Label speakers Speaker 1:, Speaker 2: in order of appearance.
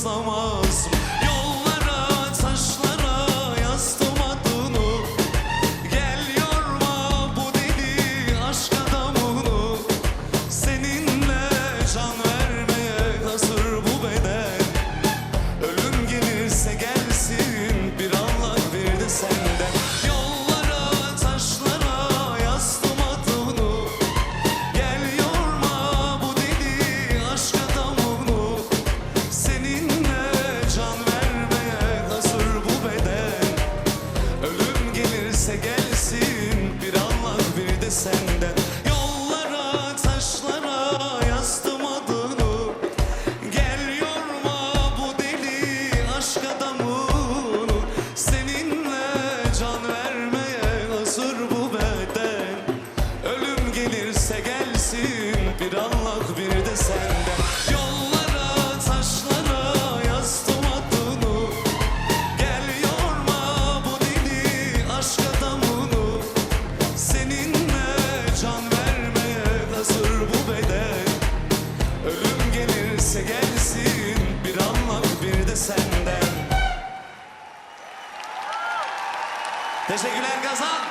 Speaker 1: Someone. gelirse gelsin Bir Allah bir de senden. Teşekkürler Kazan